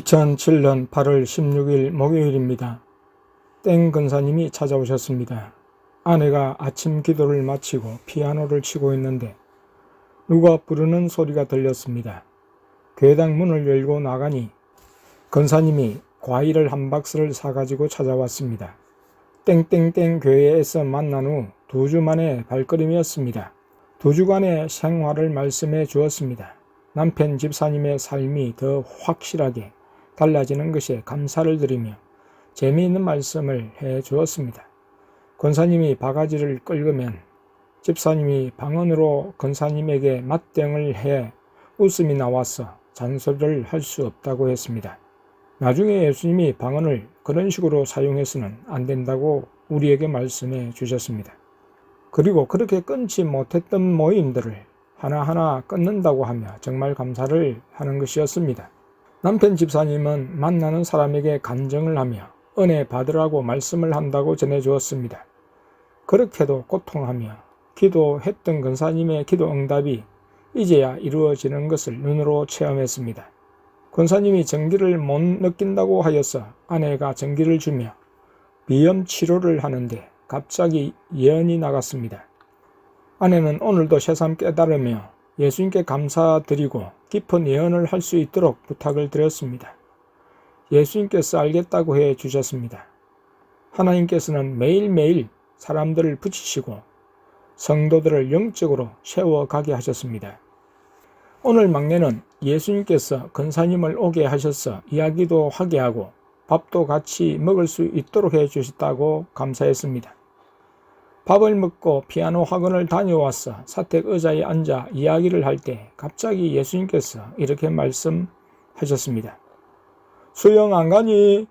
2007년 8월 16일 목요일입니다. 땡 근사님이 찾아오셨습니다. 아내가 아침 기도를 마치고 피아노를 치고 있는데 누가 부르는 소리가 들렸습니다. 교회당 문을 열고 나가니 근사님이 과일을 한 박스를 사가지고 찾아왔습니다. 땡땡땡 교회에서 만난 후 두 주 만에 발걸음이었습니다. 두 주간의 생활을 말씀해 주었습니다. 남편 집사님의 삶이 더 확실하게 달라지는 것에 감사를 드리며 재미있는 말씀을 해 주었습니다. 권사님이 바가지를 끌으면 집사님이 방언으로 권사님에게 맞대응을 해 웃음이 나와서 잔소리를 할 수 없다고 했습니다. 나중에 예수님이 방언을 그런 식으로 사용해서는 안 된다고 우리에게 말씀해 주셨습니다. 그리고 그렇게 끊지 못했던 모임들을 하나하나 끊는다고 하며 정말 감사를 하는 것이었습니다. 남편 집사님은 만나는 사람에게 간정을 하며 은혜 받으라고 말씀을 한다고 전해주었습니다. 그렇게도 고통하며 기도했던 권사님의 기도 응답이 이제야 이루어지는 것을 눈으로 체험했습니다. 권사님이 전기를 못 느낀다고 하여서 아내가 전기를 주며 비염 치료를 하는데 갑자기 예언이 나갔습니다. 아내는 오늘도 새삼 깨달으며 예수님께 감사드리고 깊은 예언을 할 수 있도록 부탁을 드렸습니다. 예수님께서 알겠다고 해 주셨습니다. 하나님께서는 매일매일 사람들을 붙이시고 성도들을 영적으로 세워가게 하셨습니다. 오늘 막내는 예수님께서 근사님을 오게 하셔서 이야기도 하게 하고 밥도 같이 먹을 수 있도록 해 주셨다고 감사했습니다. 밥을 먹고 피아노 학원을 다녀와서 사택 의자에 앉아 이야기를 할 때 갑자기 예수님께서 이렇게 말씀하셨습니다. 수영 안 가니?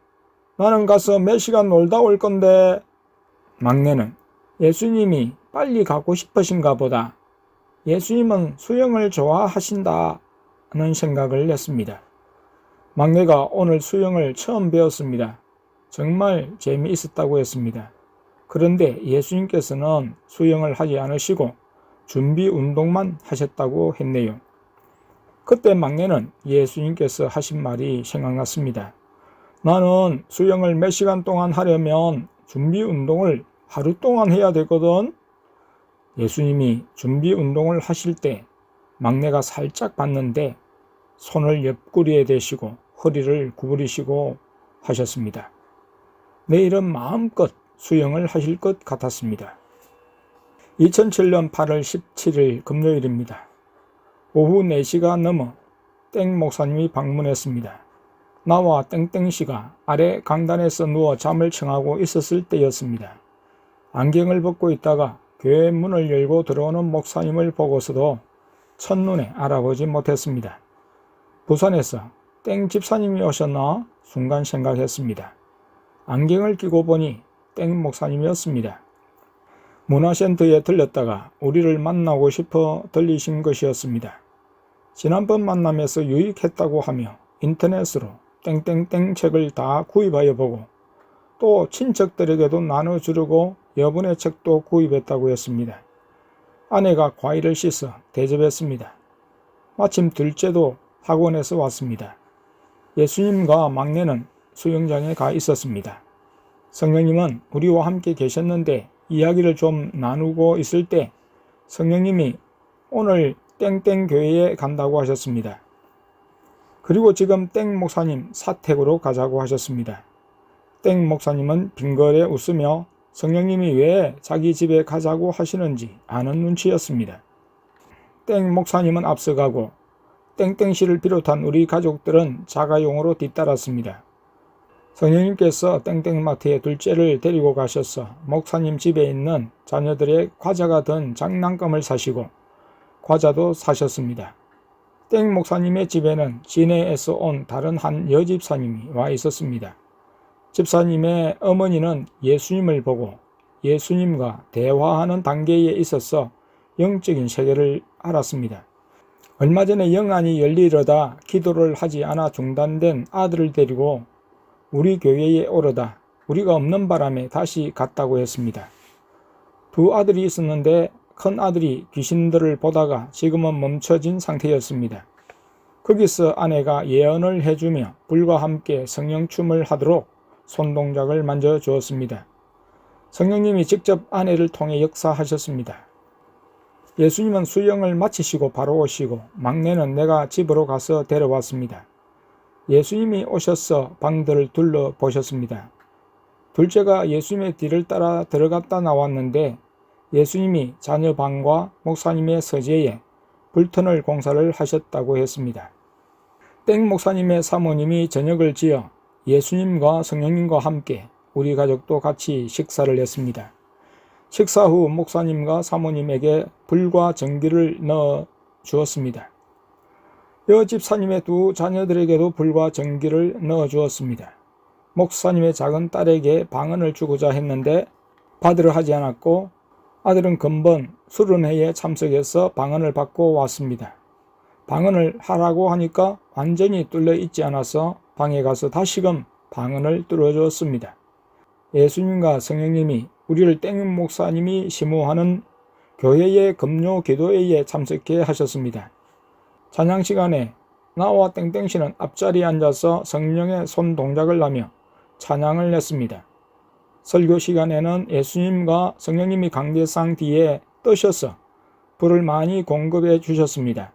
나는 가서 몇 시간 놀다 올 건데. 막내는 예수님이 빨리 가고 싶으신가 보다. 예수님은 수영을 좋아하신다. 는 생각을 했습니다. 막내가 오늘 수영을 처음 배웠습니다. 정말 재미있었다고 했습니다. 그런데 예수님께서는 수영을 하지 않으시고 준비 운동만 하셨다고 했네요. 그때 막내는 예수님께서 하신 말이 생각났습니다. 나는 수영을 몇 시간 동안 하려면 준비 운동을 하루 동안 해야 되거든. 예수님이 준비 운동을 하실 때 막내가 살짝 봤는데 손을 옆구리에 대시고 허리를 구부리시고 하셨습니다. 내일은 마음껏 수영을 하실 것 같았습니다. 2007년 8월 17일 금요일입니다. 오후 4시가 넘어 땡 목사님이 방문했습니다. 나와 땡땡 씨가 아래 강단에서 누워 잠을 청하고 있었을 때였습니다. 안경을 벗고 있다가 교회 문을 열고 들어오는 목사님을 보고서도 첫눈에 알아보지 못했습니다. 부산에서 땡 집사님이 오셨나? 순간 생각했습니다. 안경을 끼고 보니 땡 목사님이었습니다. 문화센터에 들렸다가 우리를 만나고 싶어 들리신 것이었습니다. 지난번 만남에서 유익했다고 하며 인터넷으로 땡땡땡 책을 다 구입하여 보고 또 친척들에게도 나눠주려고 여분의 책도 구입했다고 했습니다. 아내가 과일을 씻어 대접했습니다. 마침 둘째도 학원에서 왔습니다. 예수님과 막내는 수영장에 가 있었습니다. 성령님은 우리와 함께 계셨는데 이야기를 좀 나누고 있을 때 성령님이 오늘 땡땡 교회에 간다고 하셨습니다. 그리고 지금 땡 목사님 사택으로 가자고 하셨습니다. 땡 목사님은 빙거에 웃으며 성령님이 왜 자기 집에 가자고 하시는지 아는 눈치였습니다. 땡 목사님은 앞서가고 땡땡 씨를 비롯한 우리 가족들은 자가용으로 뒤따랐습니다. 성령님께서 땡땡마트에 둘째를 데리고 가셔서 목사님 집에 있는 자녀들의 과자가 든 장난감을 사시고 과자도 사셨습니다. 땡 목사님의 집에는 진해에서 온 다른 한 여집사님이 와 있었습니다. 집사님의 어머니는 예수님을 보고 예수님과 대화하는 단계에 있어서 영적인 세계를 알았습니다. 얼마 전에 영안이 열리려다 기도를 하지 않아 중단된 아들을 데리고 우리 교회에 오르다 우리가 없는 바람에 다시 갔다고 했습니다. 두 아들이 있었는데 큰 아들이 귀신들을 보다가 지금은 멈춰진 상태였습니다. 거기서 아내가 예언을 해주며 불과 함께 성령춤을 하도록 손동작을 만져 주었습니다. 성령님이 직접 아내를 통해 역사하셨습니다. 예수님은 수영을 마치시고 바로 오시고 막내는 내가 집으로 가서 데려왔습니다. 예수님이 오셔서 방들을 둘러보셨습니다. 둘째가 예수님의 뒤를 따라 들어갔다 나왔는데 예수님이 자녀 방과 목사님의 서재에 불터널 공사를 하셨다고 했습니다. 땡 목사님의 사모님이 저녁을 지어 예수님과 성령님과 함께 우리 가족도 같이 식사를 했습니다. 식사 후 목사님과 사모님에게 불과 전기를 넣어 주었습니다. 여 집사님의 두 자녀들에게도 불과 전기를 넣어 주었습니다. 목사님의 작은 딸에게 방언을 주고자 했는데 받으려 하지 않았고 아들은 금번 수련회에 참석해서 방언을 받고 왔습니다. 방언을 하라고 하니까 완전히 뚫려 있지 않아서 방에 가서 다시금 방언을 뚫어주었습니다. 예수님과 성령님이 우리를 땡윤 목사님이 심호하는 교회의 금요 기도회에 참석해 하셨습니다. 찬양 시간에 나와 땡땡씨는 앞자리에 앉아서 성령의 손 동작을 하며 찬양을 했습니다. 설교 시간에는 예수님과 성령님이 강대상 뒤에 뜨셔서 불을 많이 공급해 주셨습니다.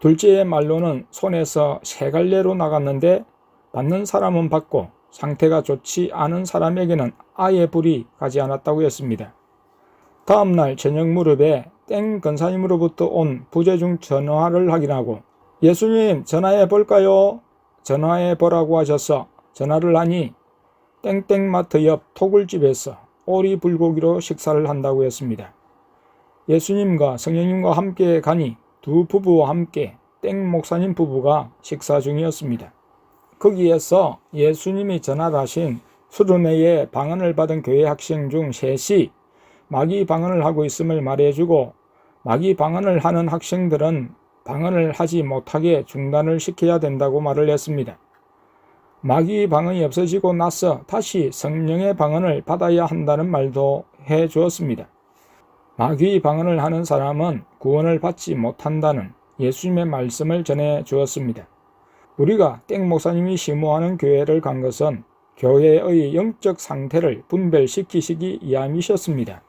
둘째의 말로는 손에서 세 갈래로 나갔는데 받는 사람은 받고 상태가 좋지 않은 사람에게는 아예 불이 가지 않았다고 했습니다. 다음날 저녁 무렵에 땡 근사님으로부터 온 부재 중 전화를 확인하고 예수님 전화해 볼까요? 전화해 보라고 하셔서 전화를 하니 땡땡마트 옆 토굴집에서 오리 불고기로 식사를 한다고 했습니다. 예수님과 성령님과 함께 가니 두 부부와 함께 땡 목사님 부부가 식사 중이었습니다. 거기에서 예수님이 전하하신 수련회에 방언을 받은 교회 학생 중 셋이 마귀 방언을 하고 있음을 말해주고 마귀 방언을 하는 학생들은 방언을 하지 못하게 중단을 시켜야 된다고 말을 했습니다. 마귀 방언이 없어지고 나서 다시 성령의 방언을 받아야 한다는 말도 해 주었습니다. 마귀 방언을 하는 사람은 구원을 받지 못한다는 예수님의 말씀을 전해 주었습니다. 우리가 땡 목사님이 심호하는 교회를 간 것은 교회의 영적 상태를 분별시키시기 위함이셨습니다.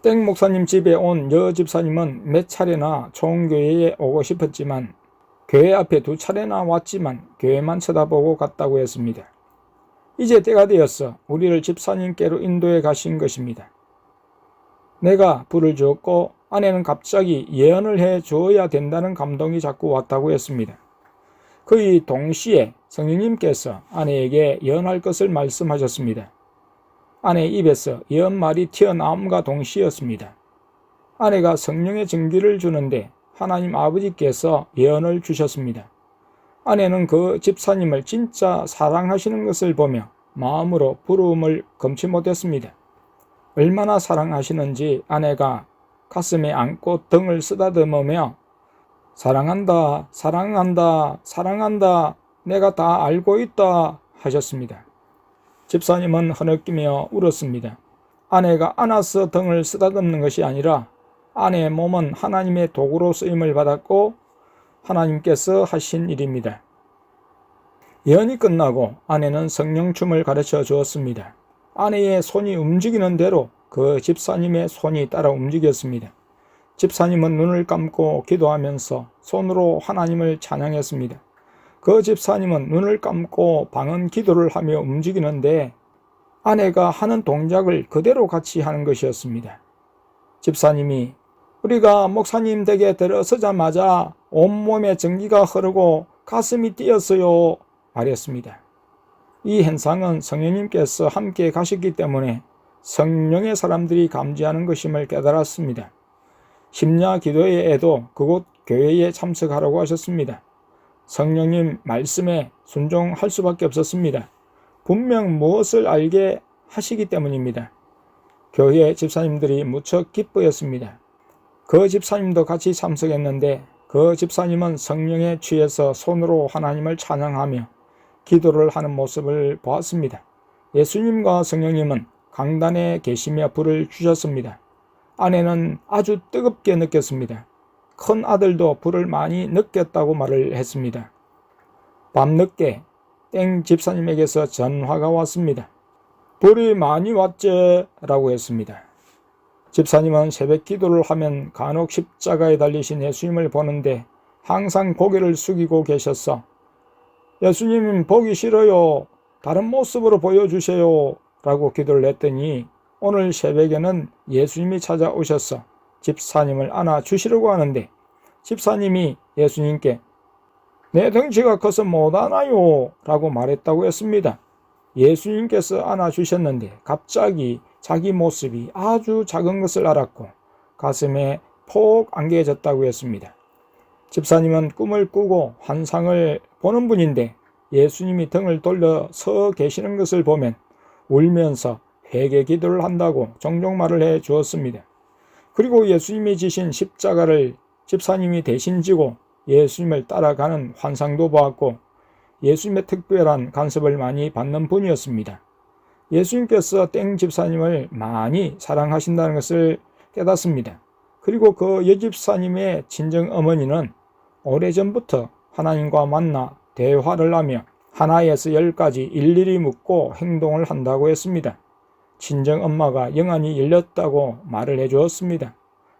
땡 목사님 집에 온 여 집사님은 몇 차례나 총교회에 오고 싶었지만 교회 앞에 두 차례나 왔지만 교회만 쳐다보고 갔다고 했습니다. 이제 때가 되었어 우리를 집사님께로 인도해 가신 것입니다. 내가 불을 주었고 아내는 갑자기 예언을 해 주어야 된다는 감동이 자꾸 왔다고 했습니다. 거의 동시에 성령님께서 아내에게 예언할 것을 말씀하셨습니다. 아내 입에서 예언 말이 튀어나옴과 동시였습니다. 아내가 성령의 증기를 주는데 하나님 아버지께서 예언을 주셨습니다. 아내는 그 집사님을 진짜 사랑하시는 것을 보며 마음으로 부러움을 금치 못했습니다. 얼마나 사랑하시는지 아내가 가슴에 안고 등을 쓰다듬으며 사랑한다, 사랑한다, 사랑한다, 내가 다 알고 있다 하셨습니다. 집사님은 흐느끼며 울었습니다. 아내가 안아서 등을 쓰다듬는 것이 아니라 아내의 몸은 하나님의 도구로 쓰임을 받았고 하나님께서 하신 일입니다. 예언이 끝나고 아내는 성령춤을 가르쳐 주었습니다. 아내의 손이 움직이는 대로 그 집사님의 손이 따라 움직였습니다. 집사님은 눈을 감고 기도하면서 손으로 하나님을 찬양했습니다. 그 집사님은 눈을 감고 방언 기도를 하며 움직이는데 아내가 하는 동작을 그대로 같이 하는 것이었습니다. 집사님이 우리가 목사님 댁에 들어서자마자 온몸에 전기가 흐르고 가슴이 뛰었어요. 말했습니다. 이 현상은 성령님께서 함께 가셨기 때문에 성령의 사람들이 감지하는 것임을 깨달았습니다. 심야 기도회에도 그곳 교회에 참석하라고 하셨습니다. 성령님 말씀에 순종할 수밖에 없었습니다. 분명 무엇을 알게 하시기 때문입니다. 교회 집사님들이 무척 기뻐했습니다. 그 집사님도 같이 참석했는데 그 집사님은 성령에 취해서 손으로 하나님을 찬양하며 기도를 하는 모습을 보았습니다. 예수님과 성령님은 강단에 계시며 불을 주셨습니다. 아내는 아주 뜨겁게 느꼈습니다. 큰 아들도 불을 많이 느꼈다고 말을 했습니다. 밤늦게 땡 집사님에게서 전화가 왔습니다. 불이 많이 왔제? 라고 했습니다. 집사님은 새벽 기도를 하면 간혹 십자가에 달리신 예수님을 보는데 항상 고개를 숙이고 계셨어. 예수님 보기 싫어요. 다른 모습으로 보여주세요. 라고 기도를 했더니 오늘 새벽에는 예수님이 찾아오셨어. 집사님을 안아 주시려고 하는데 집사님이 예수님께 내 덩치가 커서 못 안아요. 라고 말했다고 했습니다. 예수님께서 안아 주셨는데 갑자기 자기 모습이 아주 작은 것을 알았고 가슴에 폭 안겨졌다고 했습니다. 집사님은 꿈을 꾸고 환상을 보는 분인데 예수님이 등을 돌려 서 계시는 것을 보면 울면서 회개 기도를 한다고 종종 말을 해 주었습니다. 그리고 예수님이 지신 십자가를 집사님이 대신 지고 예수님을 따라가는 환상도 보았고 예수님의 특별한 간섭을 많이 받는 분이었습니다. 예수님께서 땡 집사님을 많이 사랑하신다는 것을 깨닫습니다. 그리고 그 여집사님의 친정 어머니는 오래전부터 하나님과 만나 대화를 하며 하나에서 열까지 일일이 묻고 행동을 한다고 했습니다. 친정 엄마가 영안이 열렸다고 말을 해 주었습니다.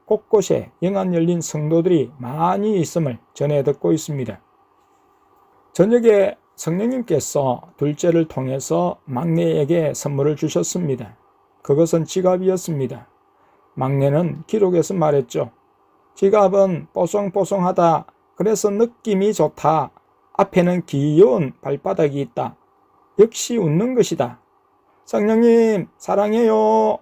곳곳에 영안 열린 성도들이 많이 있음을 전해 듣고 있습니다. 저녁에 성령님께서 둘째를 통해서 막내에게 선물을 주셨습니다. 그것은 지갑이었습니다. 막내는 기록에서 말했죠. 지갑은 뽀송뽀송하다. 그래서 느낌이 좋다. 앞에는 귀여운 발바닥이 있다. 역시 웃는 것이다. 성령님, 사랑해요.